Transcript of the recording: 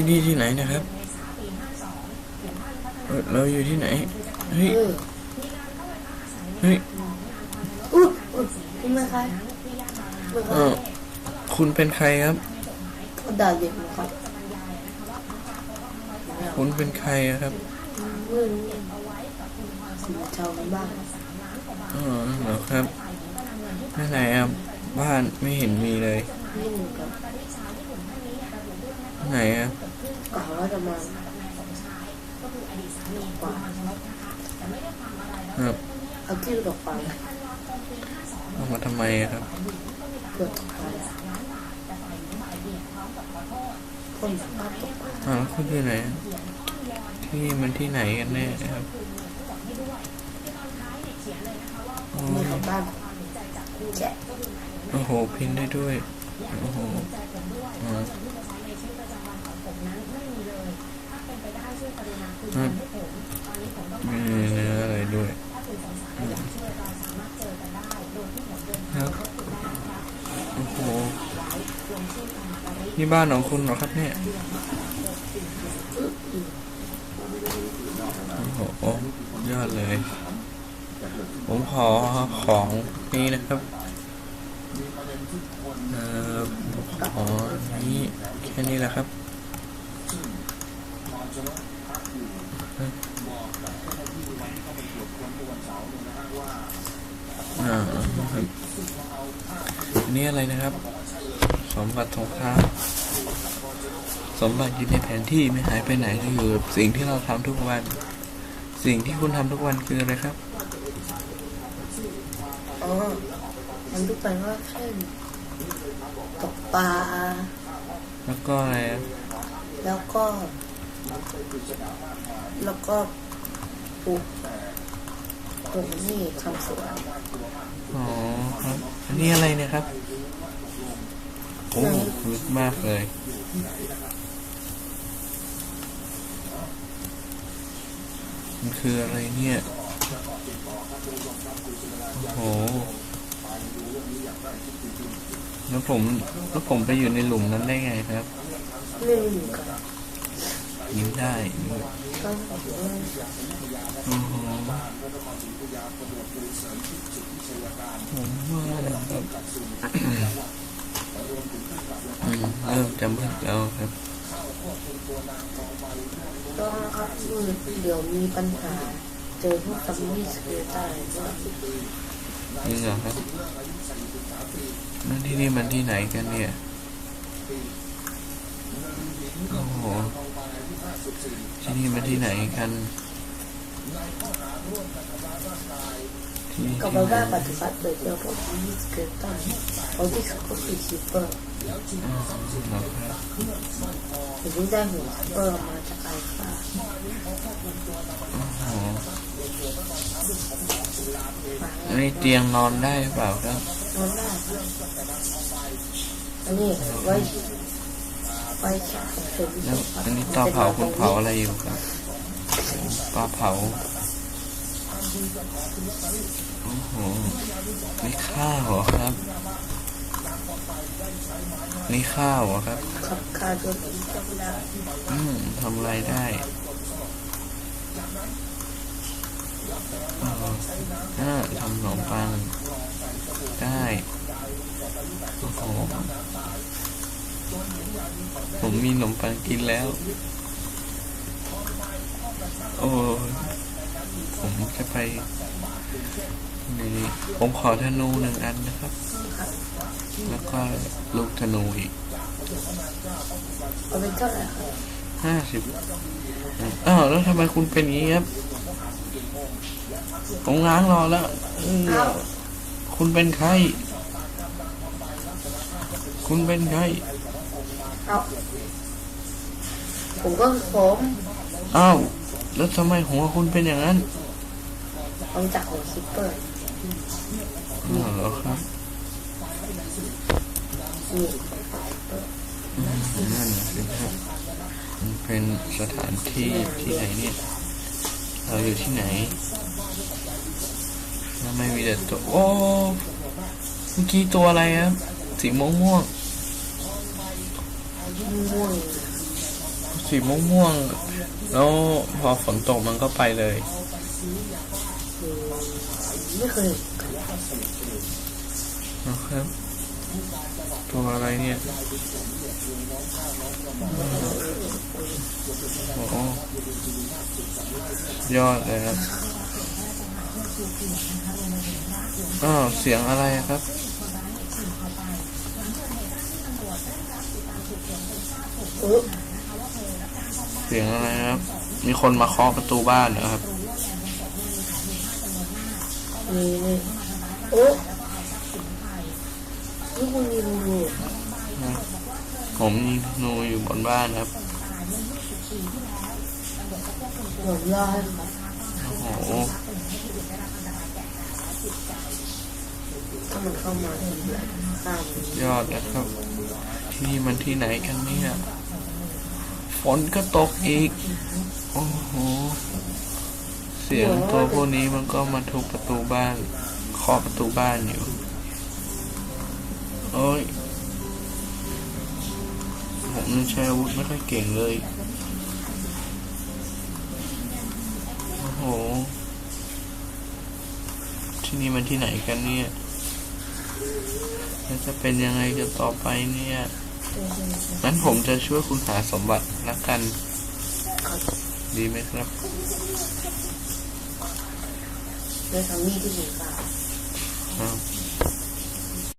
ที่นี่ที่ไหนนะครับเอ่อเราอยู่ที่ไหน เฮ้ยเออเฮ้ยอุ้ยอุ้ยคุณเป็นใครเป็นใคเอรอคุณเป็นใครครับคนด่าเด็กนะครับ คุณเป็นใครอะครับไม่รู้สีชาวบ้านอ๋อเหรอครับไม่ไหนอะบ้านไม่เห็นมีเลยนี่เหมือนกันไหนอะ กล่าวว่าจะมาปลาครับเอาที่ตกปลาเอามาทำไมอะครับเพื่อตกปลาคนสามารถตกปลาอ้าวแล้วคุณอยู่ไหนอะที่นี่มันที่ไหนกันแน่ครับอ๋อนี่เขาบ้านแจกโอ้โหพินได้ด้วย โอ้โหอ๋อครับ มีเนื้ออะไรด้วยครับโอ้โหนี่บ้านของคุณเหรอครับเนี่ยโอ้โหยอดเลย ผมขอของนี้นะครับเอ่อขอนี้แค่นี้แหละครับ นนี่อะไรนะครับ สมบัติสงครามสมบัติอยู่ในแผนที่ไม่หายไปไหนก็อยู่กับสิ่งที่เราทำทุกวัน สิ่งที่คุณทำทุกวันคืออะไรครับอ๋อมันทุกคนว่าเช่นตกปลาแล้วก็อะไรอะแล้วก็ แล้วก็ปลูกปลูกนี่ทำสวนอ๋อครับอันนี้อะไรเนะครับโอ้ลึกมากเลย มันคืออะไรเนี่ย โอ้โห แล้วผม แล้วผมไปอยู่ในหลุมนั้นได้ไงครับ ไม่รู้เหมือนกัน ยิ้มได้ด้วยก็ถือว่าโอ้โหผมว่านะครับอืมเริ่มจะมืดแล้วครับก็ครับเดี๋ยวมีปัญหา เจอพวกซัมมี่สเกลตันก็นี่เหรอครับนั่นที่นี่มันที่ไหนกันเนี่ย โอ้โห ที่นี่มันที่ไหนกันที่นี่ก็ที่แปลไหนว่าปัจจุบันเจอพวกซัมมี่สเกลตันเขาที่สุดก็คือคิปเปอร์อ๋อเหรอครับถึงที่ได้หัวคิปเปอร์มาจากไอฟ้าโอ้โหอันนี้เตียงนอนได้หรือเปล่าครับนอนได้อันนี้ไว้ไว้ฉากถึง แล้วอันนี้เตาเผาคุณเผาอะไรอยู่ครับปลาเผา โอ้โห นี่ข้าวเหรอครับ นี่ข้าวเหรอครับขับคาจนถึงจังหวอืมทำอะไรได้อ่าทำขนมปัง ได้ โอ้โห ผมมีขนมปังกินแล้ว โอ้ผมจะไปนี่ผมขอธนูหนึ่งอันนะครับ แล้วก็ลูกธนูอีกเอาเป็นเท่าไหร่ครับห้าสิบอ้าวแล้วทำไมคุณเป็นอย่างนี้ครับ ผมง้างรอแล้วเออคุณเป็นใคร คุณเป็นใคร เอาผมก็ผมอ้าวแล้วทำไมหัวคุณเป็นอย่างนั้นเอาจากหัวคิปเปอร์อ๋อเหรอครับนี่อืมนั่นน่ะสิครับมันเป็นสถานที่ที่ไหนเนี่ย เราอยู่ที่ไหนทำไมมีแต่ตัวโอ้เมื่อกี้ตัวอะไรครับ สีม่วงม่วง ม่วงๆสีม่วงๆแล้วพอฝนตกมันก็ไปเลยอืมไม่เคยเห็นกันนะครับ ตัวอะไรเนี่ยโอ้โหยอดเลยครับอ้าวเสียงอะไรอะครับ เออเสียงอะไรครับ มีคนมาเคาะประตูบ้านเหรอครับมีนี่โอ้นี่คุณมีรูอยู่ผมยิงธนูอยู่บนบ้านครับหลบรอดครับโอ้โหถ้ามันเข้ามาถึงแล้วข้ามมันยอดนะครับที่นี่มันที่ไหนกันเนี่ย ฝนก็ตกอีก โอ้โห เสียงตัวพวกนี้มันก็มาทุบประตูบ้านเคาะประตูบ้านอยู่ โอ้ย ผมใช้อาวุธไม่ค่อยเก่งเลย โอ้โห ที่นี่มันที่ไหนกันเนี่ย แล้วจะเป็นยังไงกันต่อไปเนี่ย งั้นผมจะช่วยคุณหาสมบัติละกัน ดีไหมครับเลยทำมีดที่หนีกาครับ